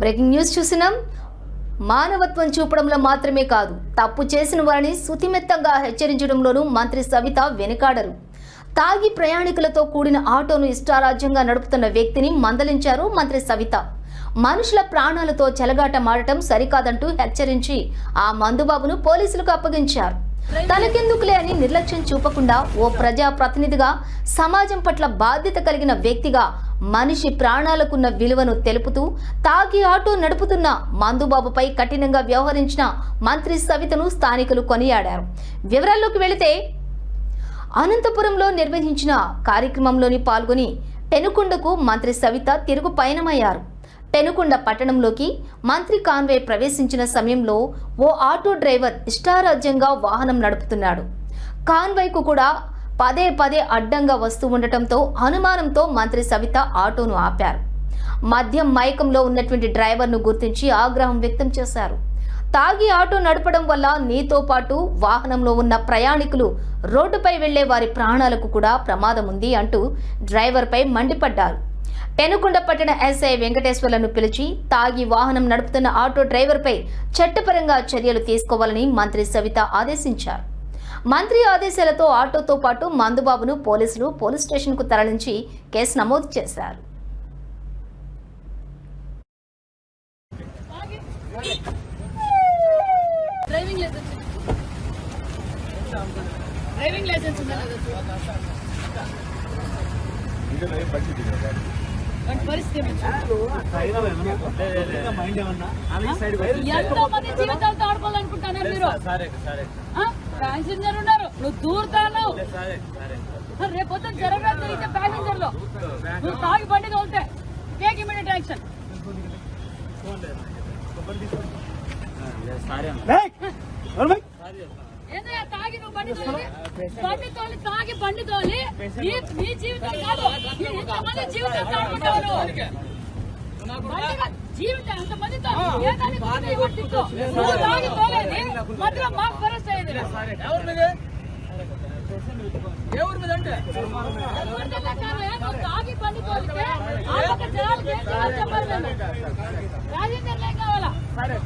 Breaking news చూసినాం. మానవత్వం చూపడంలో మాత్రమే కాదు తప్పు చేసిన వారిని సుతిమెత్తంగా హెచ్చరించడంలోనూ మంత్రి సవిత వెనుకాడరు. తాగి ప్రయాణికులతో కూడిన ఆటోను ఇష్టారాజ్యంగా నడుపుతున్న వ్యక్తిని మందలించారు మంత్రి సవిత. మనుషుల ప్రాణాలతో చెలగాట మాడటం సరికాదంటూ హెచ్చరించి ఆ మందుబాబును పోలీసులకు అప్పగించారు. తనకెందుకులే అని నిర్లక్ష్యం చూపకుండా ఓ ప్రజా ప్రతినిధిగా సమాజం పట్ల బాధ్యత కలిగిన వ్యక్తిగా మనిషి ప్రాణాలకున్న విలువను తెలుపుతూ తాగి ఆటో నడుపుతున్న మందుబాబుపై కఠినంగా వ్యవహరించిన మంత్రి సవితను స్థానికులు కొనియాడారు. వివరాల్లోకి వెళితే అనంతపురంలో నిర్వహించిన కార్యక్రమంలోని పాల్గొని పెనుకొండకు మంత్రి సవిత తిరుగు పయనమయ్యారు. పెనుకొండ పట్టణంలోకి మంత్రి కాన్వే ప్రవేశించిన సమయంలో ఓ ఆటో డ్రైవర్ ఇష్టారాజ్యంగా వాహనం నడుపుతున్నాడు. కాన్వైకు కూడా పదే పదే అడ్డంగా వస్తూ ఉండటంతో అనుమానంతో మంత్రి సవిత ఆటోను ఆపారు. మద్యం మైకంలో ఉన్నటువంటి డ్రైవర్ను గుర్తించి ఆగ్రహం వ్యక్తం చేశారు. తాగి ఆటో నడపడం వల్ల నీతో పాటు వాహనంలో ఉన్న ప్రయాణికులు రోడ్డుపై వెళ్ళే వారి ప్రాణాలకు కూడా ప్రమాదం ఉంది అంటూ డ్రైవర్పై మండిపడ్డారు. పెనుకొండ పట్టణ ఎస్ఐ వెంకటేశ్వర్లను పిలిచి తాగి వాహనం నడుపుతున్న ఆటో డ్రైవర్పై చట్టపరంగా చర్యలు తీసుకోవాలని మంత్రి సవిత ఆదేశించారు. మంత్రి ఆదేశాలతో ఆటోతో పాటు మందుబాబును పోలీసులు పోలీస్ స్టేషన్కు తరలించి కేసు నమోదు చేశారు డ్రైవింగ్ లైసెన్స్ డ్రైవింగ్ లైసెన్స్ ఉందా లేదా? వాటి పరిస్థితి ఏమిటి? ఎంతో మంది జీవితాలతో ఆడుకోవాలనుకుంటున్నారు మీరు ఆ? ప్యాసింజర్ ఉన్నారు. నువ్వు దూరుతాను రేపు పొద్దున జరగడం జరిగితే ప్యాసింజర్లో నువ్వు తాగి బండి తోలితే టేక్ ఇమీడియట్ యాక్షన్ తాగి నువ్వు బండి తోలి? బండి తోలి తాగి బండి తోలి. నీ జీవితం కాదు. ఇంతమంది జీవితం ఆడుకుంటావు బండి కాదు, జీవితం ఎవరు తోలేది మధ్యలో మాకు అయ్యేది. ఎవరిదైనా కాదు, నువ్వు తాగి బండి తోలితే జనాలకి ఏం. రాజేందర్లు ఏం కావాలా? తాగి